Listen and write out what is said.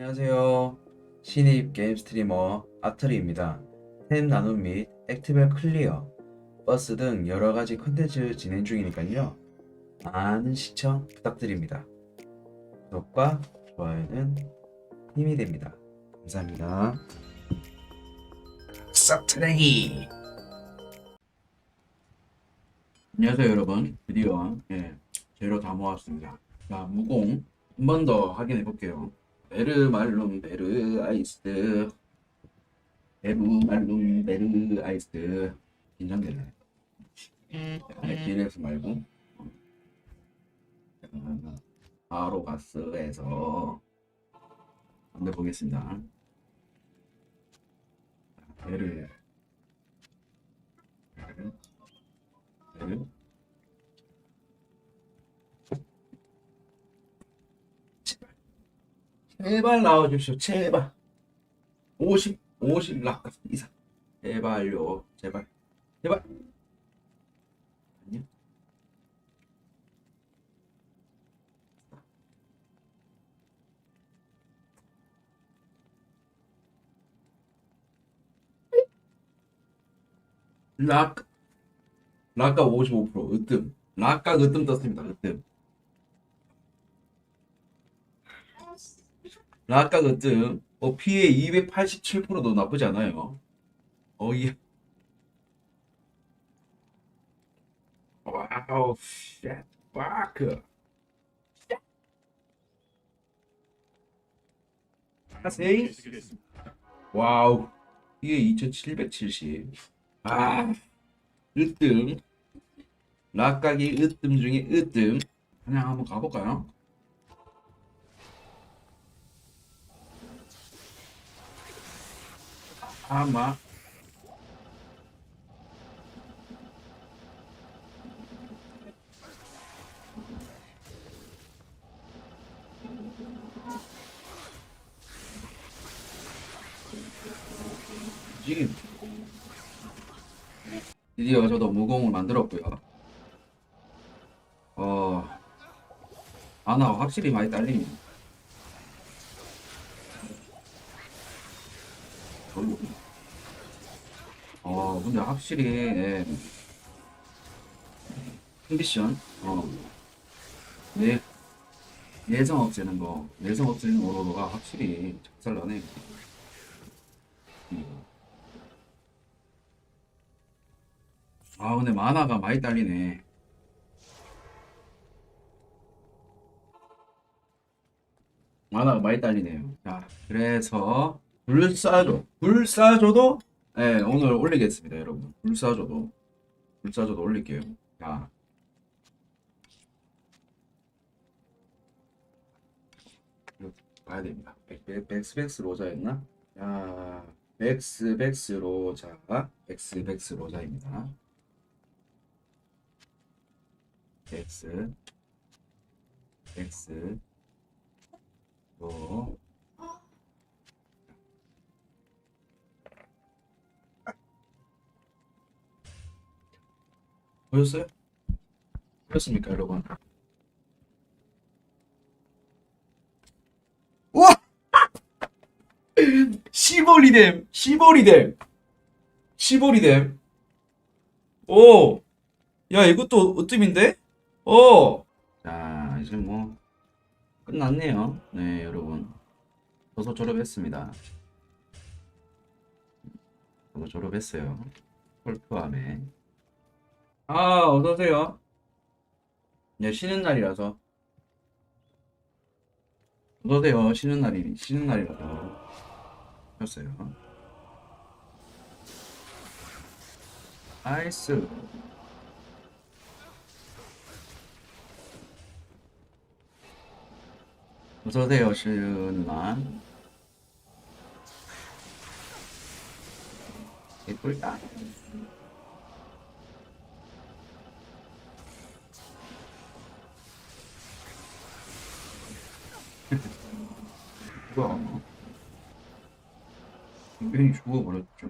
안녕하세요. 신입 게임 스트리머 아트리입니다. 템 나눔 및 액티벌 클리어, 버스 등 여러 가지 컨텐츠 진행 중이니까요. 많은 시청 부탁드립니다. 구독과 좋아요는 힘이 됩니다. 감사합니다. 싹트레이 안녕하세요 여러분. 드디어 예, 재료 다 모았습니다. 자 무공 한 번 더 확인해 볼게요. 베르 말룸 베르 아이스. 베르 말룸 베르 아이스. 긴장되네. 아니 기레스 말고. 잠깐만 바로 가스에서 한번 보겠습니다. 베르. 베르. 베르 제발 나와주십시오. 제발. 50, 50 락가 이상. 제발요. 제발. 제발. 아니요. 락. 락가 55% 으뜸. 락가 으뜸 떴습니다. 으뜸. 락가 으뜸. 어, 피해 287%도 나쁘지 않아요. 어, 예. 와우, 쉣, 파크. 하세이. 와우, 피해 2770. 아, 으뜸. 락가기 으뜸 중에 으뜸. 그냥 한번 가볼까요? 아마 지금 드디어 저도 무공을 만들었고요. 어, 아나 확실히 많이. 어이구. 어, 근데 확실히, 예. 컨디션, 어, 예, 예성 없애는 거, 예성 없애는 오로로가 확실히 작살나네. 음. 아, 근데 만화가 많이 딸리네. 만화가 많이 딸리네요. 자, 그래서, 불사조. 불사조도, 예, 오늘 올리겠습니다, 여러분. 불사조도. 불사조도 올릴게요. 자. 이거 봐야 됩니다. 백, 백, 백스백스 로자였나? 자, 백스백스 로자. 백스백스 로자입니다. 백스. 백스. 로. 보셨어요? 보셨습니까, 여러분? 우와! 시보리뎀! 시보리뎀! 시보리뎀! 오! 야, 이것도 으뜸인데? 오! 자, 이제 뭐, 끝났네요. 네, 여러분. 저도 졸업했습니다. 저도 졸업했어요. 폴프함에. 아, 어서오세요. 네, 쉬는 날이라서. 어서오세요. 쉬는 날이, 쉬는 날이라서. 셨어요. 나이스. 어서오세요. 쉬는 날. 예쁠다. 뭐야? 인간이 죽어버렸죠.